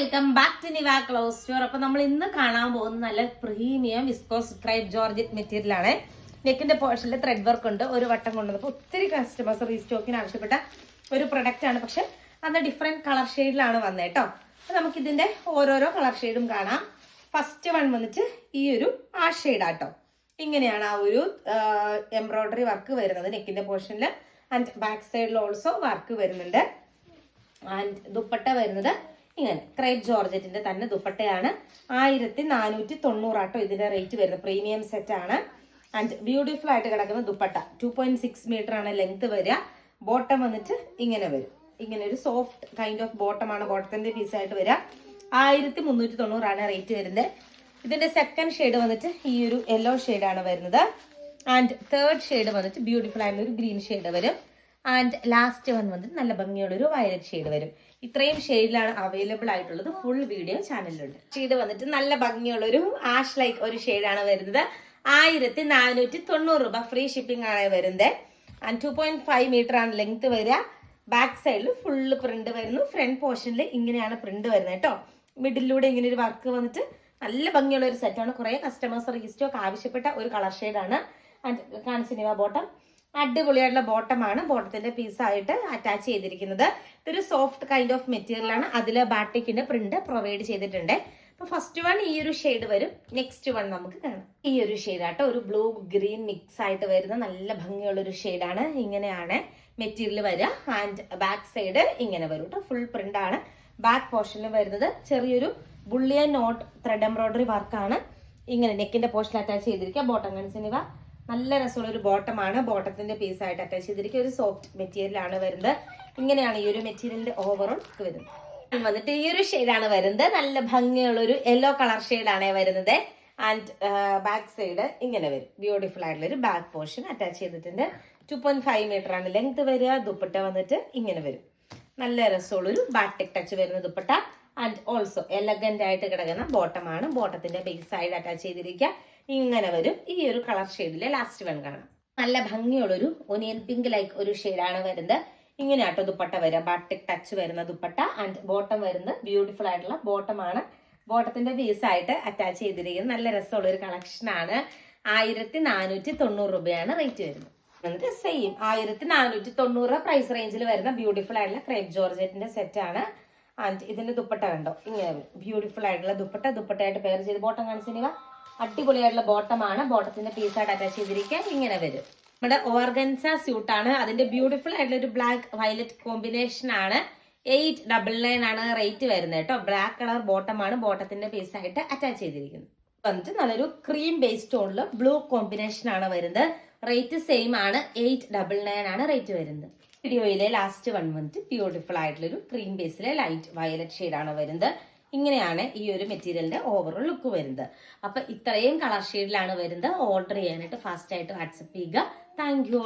Welcome back to Niva clothes store. അപ്പൊ നമ്മൾ ഇന്ന് കാണാൻ പോകുന്ന നല്ല premium viscose crepe georgette material ആണ്. നെക്കിന്റെ പോർഷനിൽ ത്രെഡ് വർക്ക് ഉണ്ട്. ഒരു വട്ടം കൊണ്ടുവന്നപ്പോൾ ഒത്തിരി കസ്റ്റമേഴ്സ് റീസ്റ്റോക്കിന് ആവശ്യപ്പെട്ട ഒരു പ്രൊഡക്റ്റ് ആണ്. പക്ഷെ അന്ന് ഡിഫറെന്റ് കളർ ഷെയ്ഡിലാണ് വന്നത് കേട്ടോ അപ്പൊ നമുക്ക് ഇതിന്റെ ഓരോരോ കളർ ഷെയ്ഡും കാണാം. ഫസ്റ്റ് വൺ വന്നിട്ട് ഈ ഒരു ആ ഷെയ്ഡാട്ടോ ഇങ്ങനെയാണ് ആ ഒരു എംബ്രോയിഡറി വർക്ക് വരുന്നത്. നെക്കിന്റെ പോർഷനിൽ ആൻഡ് ബാക്ക് സൈഡിൽ ഓൾസോ വർക്ക് വരുന്നുണ്ട്. ആൻഡ് ദുപ്പട്ട വരുന്നത് ഇങ്ങനെ. ക്രേപ്പ് ജോർജറ്റിന്റെ തന്നെ ദുപ്പട്ടയാണ്. ആയിരത്തി നാനൂറ്റി തൊണ്ണൂറാട്ടോ ഇതിന്റെ റേറ്റ് വരുന്നത്. പ്രീമിയം സെറ്റ് ആണ്. ആൻഡ് ബ്യൂട്ടിഫുൾ ആയിട്ട് കിടക്കുന്ന dupatta. Two point six metre ആണ് ലെങ്ത് വരിക. ബോട്ടം വന്നിട്ട് ഇങ്ങനെ വരും. ഇങ്ങനെ ഒരു സോഫ്റ്റ് കൈൻഡ് ഓഫ് ബോട്ടമാണ് ബോട്ടത്തിന്റെ പീസ് ആയിട്ട് വരിക. ആയിരത്തി മുന്നൂറ്റി തൊണ്ണൂറാണ് റേറ്റ് വരുന്നത്. ഇതിന്റെ സെക്കൻഡ് ഷെയ്ഡ് വന്നിട്ട് ഈ ഒരു യെല്ലോ ആണ് വരുന്നത്. ആൻഡ് തേർഡ് ഷെയ്ഡ് വന്നിട്ട് ബ്യൂട്ടിഫുൾ ആയിട്ടുള്ള ഒരു ഗ്രീൻ ഷെയ്ഡ് വരും. ആൻഡ് ലാസ്റ്റ് വൺ വന്നിട്ട് നല്ല ഭംഗിയുള്ളൊരു വയലറ്റ് ഷെയ്ഡ് വരും. ഇത്രയും ഷെയ്ഡിലാണ് അവൈലബിൾ ആയിട്ടുള്ളത്. ഫുൾ വീഡിയോ ചാനലിലുണ്ട് ഷെയ്ഡ് വന്നിട്ട് നല്ല ഭംഗിയുള്ളൊരു ആഷ് ലൈക്ക് ഒരു ഷെയ്ഡാണ് വരുന്നത്. ആയിരത്തി നാനൂറ്റി തൊണ്ണൂറ് രൂപ ഫ്രീ ഷിപ്പിംഗ് ആണ് വരുന്നത്. And two point five meter ആണ് ലെങ്ത് വരിക. ബാക്ക് സൈഡിൽ ഫുള്ള് പ്രിന്റ് വരുന്നു. ഫ്രണ്ട് പോർഷനിൽ ഇങ്ങനെയാണ് പ്രിന്റ് വരുന്നത് കേട്ടോ. മിഡിലൂടെ ഇങ്ങനെ ഒരു വർക്ക് വന്നിട്ട് നല്ല ഭംഗിയുള്ള ഒരു സെറ്റാണ് കുറെ കസ്റ്റമേഴ്സ് റീസ്റ്റോക്ക് ആവശ്യപ്പെട്ട ഒരു കളർ ഷെയ്ഡാണ് ആൻഡ് കാണിച്ചിനിവ ബോട്ടം അടിപൊളിയായിട്ടുള്ള ബോട്ടമാണ്. ബോട്ടത്തിന്റെ പീസായിട്ട് അറ്റാച്ച് ചെയ്തിരിക്കുന്നത്. ഇതൊരു സോഫ്റ്റ് കൈൻഡ് ഓഫ് മെറ്റീരിയൽ ആണ്. അതിൽ ബാട്ടിക്കിന്റെ പ്രിന്റ് പ്രൊവൈഡ് ചെയ്തിട്ടുണ്ട്. അപ്പൊ ഫസ്റ്റ് വൺ ഈ ഒരു ഷെയ്ഡ് വരും. നെക്സ്റ്റ് വൺ നമുക്ക് കാണാം. ഈ ഒരു ഷെയ്ഡാട്ടോ ഒരു ബ്ലൂ ഗ്രീൻ മിക്സ് ആയിട്ട് വരുന്ന നല്ല ഭംഗിയുള്ള ഒരു ഷെയ്ഡാണ് ഇങ്ങനെയാണ് മെറ്റീരിയൽ വരിക. ആൻഡ് ബാക്ക് സൈഡ് ഇങ്ങനെ വരും കേട്ടോ ഫുൾ പ്രിന്റ് ആണ്. ബാക്ക് പോർഷനിൽ വരുന്നത് ചെറിയൊരു ബുള്ളിയൻ നോട്ട് ത്രെഡ് എംബ്രോയിഡറി വർക്കാണ് ഇങ്ങനെ നെക്കിന്റെ പോർഷൻ അറ്റാച്ച് ചെയ്തിരിക്കുക. ബോട്ടം കൺസിനിവ നല്ല രസമുള്ള ഒരു ബോട്ടമാണ്. ബോട്ടത്തിന്റെ പീസ് ആയിട്ട് അറ്റാച്ച് ചെയ്തിരിക്കുക ഒരു സോഫ്റ്റ് മെറ്റീരിയൽ ആണ് വരുന്നത്. ഇങ്ങനെയാണ് ഈ ഒരു മെറ്റീരിയലിന്റെ ഓവറോൾ വരുന്നത്. വന്നിട്ട് ഈ ഒരു ഷെയ്ഡാണ് വരുന്നത്. നല്ല ഭംഗിയുള്ള ഒരു യെല്ലോ കളർ ഷെയ്ഡാണ് വരുന്നത്. ആൻഡ് ബാക്ക് സൈഡ് ഇങ്ങനെ വരും. ബ്യൂട്ടിഫുൾ ആയിട്ടുള്ള ഒരു ബാക്ക് പോർഷൻ അറ്റാച്ച് ചെയ്തിട്ടുണ്ട്. ടു പോയിന്റ് ഫൈവ് മീറ്റർ ആണ് ലെങ്ത് വരിക. ദുപ്പട്ട വന്നിട്ട് ഇങ്ങനെ വരും. നല്ല രസമുള്ള ഒരു ബാറ്റിക് ടച്ച് വരുന്ന ദുപ്പട്ട. ആൻഡ് ഓൾസോ എലഗന്റ് ആയിട്ട് കിടക്കുന്ന ബോട്ടമാണ് ബോട്ടത്തിന്റെ ബേസ് സൈഡ് അറ്റാച്ച് ചെയ്തിരിക്കുക. ഇങ്ങനെ വരും. ഈ ഒരു കളർ ഷെയ്ഡിലെ ലാസ്റ്റ് വൺ കാണാം. നല്ല ഭംഗിയുള്ളൊരു ഒനിയൻ പിങ്ക് ലൈക്ക് ഒരു ഷെയ്ഡാണ് വരുന്നത്. ഇങ്ങനെ ആട്ടോ ദുപ്പട്ട വരിക. ബട്ടിക് ടച്ച് വരുന്ന ദുപ്പട്ട ആൻഡ് ബോട്ടം വരുന്നത് ബ്യൂട്ടിഫുൾ ആയിട്ടുള്ള ബോട്ടമാണ് ബോട്ടത്തിന്റെ പീസ് ആയിട്ട് അറ്റാച്ച് ചെയ്തിരിക്കുന്നത് നല്ല രസമുള്ള ഒരു കളക്ഷൻ ആണ്. ആയിരത്തി നാനൂറ്റി തൊണ്ണൂറ് രൂപയാണ് റേറ്റ് വരുന്നത്. എന്നിട്ട് സെയിം ആയിരത്തി നാനൂറ്റി തൊണ്ണൂറ് പ്രൈസ് റേഞ്ചിൽ വരുന്ന ബ്യൂട്ടിഫുൾ ആയിട്ടുള്ള ക്രേപ്പ് ജോർജറ്റിന്റെ സെറ്റ് ആണ്. ആൻഡ് ഇതിന്റെ ദുപ്പട്ട കണ്ടോ? ഇങ്ങനെ ബ്യൂട്ടിഫുൾ ആയിട്ടുള്ള ദുപ്പട്ട. ദുപ്പട്ടയായിട്ട് പെയർ ചെയ്ത് ബോട്ടം കാണിച്ചിരിക്കുക അടിപൊളിയായിട്ടുള്ള ബോട്ടമാണ് ബോട്ടത്തിന്റെ പീസായിട്ട് അറ്റാച്ച് ചെയ്തിരിക്കുക ഇങ്ങനെ വരും. നമ്മുടെ ഓർഗൻസ സ്യൂട്ട് ആണ്. അതിന്റെ ബ്യൂട്ടിഫുൾ ആയിട്ടുള്ള ഒരു ബ്ലാക്ക് വയലറ്റ് കോമ്പിനേഷൻ ആണ്. എയ്റ്റ് ഡബിൾ നയൻ ആണ് റേറ്റ് വരുന്നത് കേട്ടോ. ബ്ലാക്ക് കളർ ബോട്ടമാണ് ബോട്ടത്തിന്റെ പീസായിട്ട് അറ്റാച്ച് ചെയ്തിരിക്കുന്നത്. വന്നിട്ട് നല്ലൊരു ക്രീം ബേസ് ടോണിൽ ബ്ലൂ കോമ്പിനേഷൻ ആണ് വരുന്നത്. റേറ്റ് സെയിം ആണ്. എയ്റ്റ് ഡബിൾ നയൻ ആണ് റേറ്റ് വരുന്നത്. വീഡിയോയിലെ ലാസ്റ്റ് വൺ മന്ത് ബ്യൂട്ടിഫുൾ ആയിട്ടുള്ള ഒരു ക്രീം ബേസിലെ ലൈറ്റ് വയലറ്റ് ഷെയ്ഡാണ് വരുന്നത്. ഇങ്ങനെയാണ് ഈ ഒരു മെറ്റീരിയലിന്റെ ഓവറോൾ ലുക്ക് വരുന്നത്. അപ്പൊ ഇത്രയും കളർ ഷെയ്ഡിലാണ് വരുന്നത്. ഓർഡർ ചെയ്യാനായിട്ട് ഫാസ്റ്റ് ആയിട്ട് വാട്സപ്പ് ചെയ്യുക. Thank you